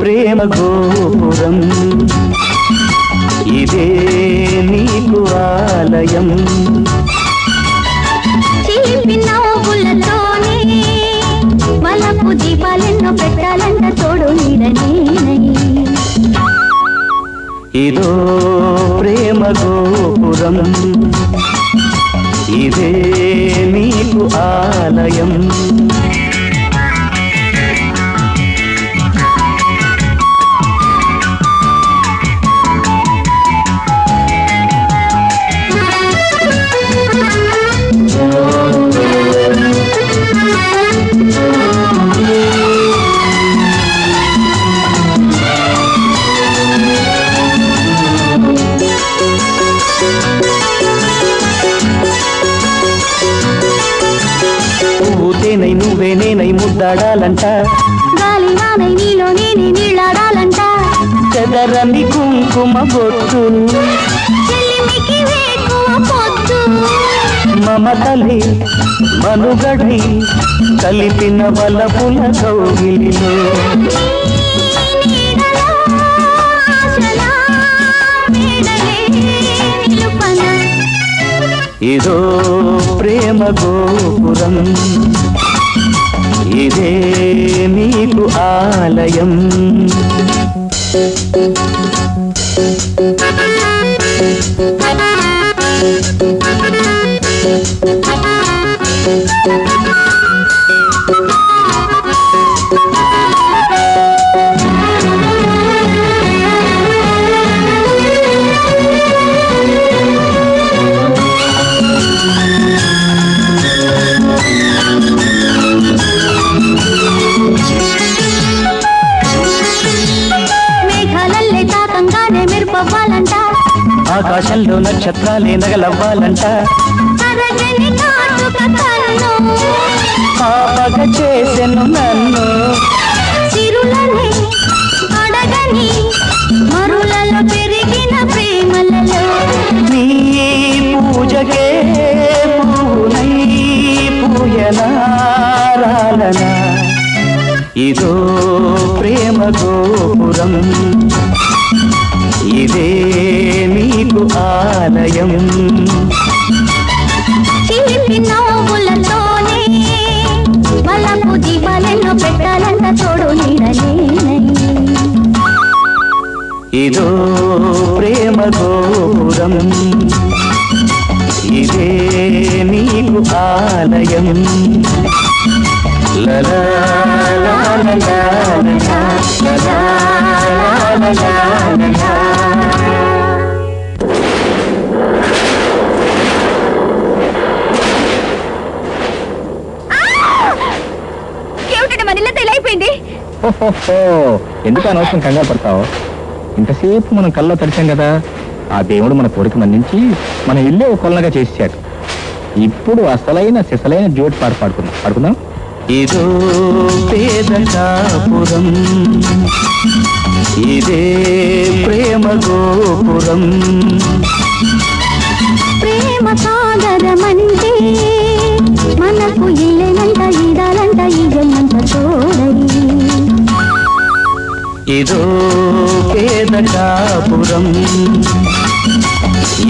ప్రేమగో ఇదో ప్రేమ గోపురం. ఇదే నీకు ఆలయం. నువ్వే నేనై ముద్దాడాలంట. గాలి వానై నీలో నేనే నీళ్ళాడాలంట చెదరని కుంకుమ బొట్టు. మమతలి మనుగడి కలిపిన వలపుల కౌగిలిలో ఇదో ప్రేమ గోపురం. ఇదే నీకు ఆలయం Thank you. మెరుపవ్వాలంట ఆకాశంలో నక్షత్రాలే నగలవ్వాలంట. పాపగ చేసెను నన్ను. చిరులనే అడగని మరులలో పెరిగిన ప్రేమలలో. నీ పూజకే పూనై పూయనారాలనా ఇదో ప్రేమ గోపురం. నవ్వులకు ఆలయం ఇదో ప్రేమ గోపురం ఇదే నీకు ఆలయం లలా ఎందుకు అనవసరం కంగారు పడతావు? ఇంతసేపు మనం కల్లో తడిచాం కదా ఆ దేవుడు మన కోరిక మన్నించి మన ఇల్లే ఒక కొలనగా చేసాడు ఇప్పుడు అసలైన సిసలైన జోటి పాట పాడుకుందాం. పాడుకుందాం. ఇదో పేద కాపురం ఇదే ప్రేమ గోపురం. ఇదో పేద కాపురం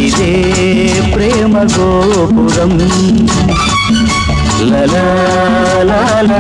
ఇదే ప్రేమ గోపురం. లలా లాల